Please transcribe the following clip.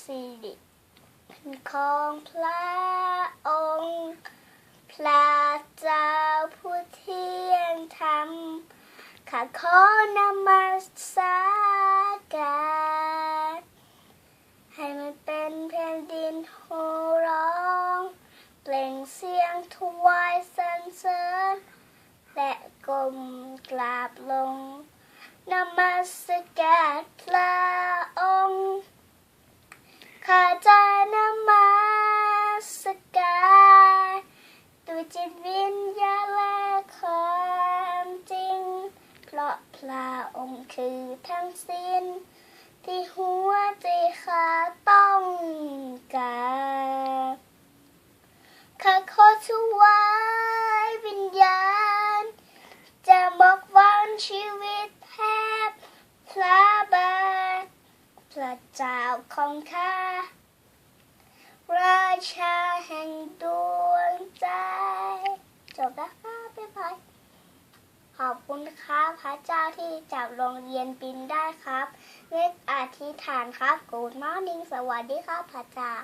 สิริของพระองค์ พระเจ้าผู้เที่ยงธรรมข้าขอนมัสการให้มันเป็นแผ่นดินโหร้องเปล่งเสียงถวายสรรเสริญและก้มกราบลงนมัสการพระ ข้าจะนมัสการด้วจิตวิญญาณและความจริง เพราะพระองค์คือทั้งสิ้น ที่หัวใจข้าต้องการข้าขอถวายวิญญาณ จะบอกวันชีวิตแทบพระบาทพระเจ้าของข้า ราชาแห่งดวงใจ จบแล้วค่ะบ๊ายบายขอบคุณครับพระเจ้าที่จับโรงเรียนปินได้ครับ เล็กอธิษฐานครับกูดมอร์นิ่งสวัสดีครับพระเจ้า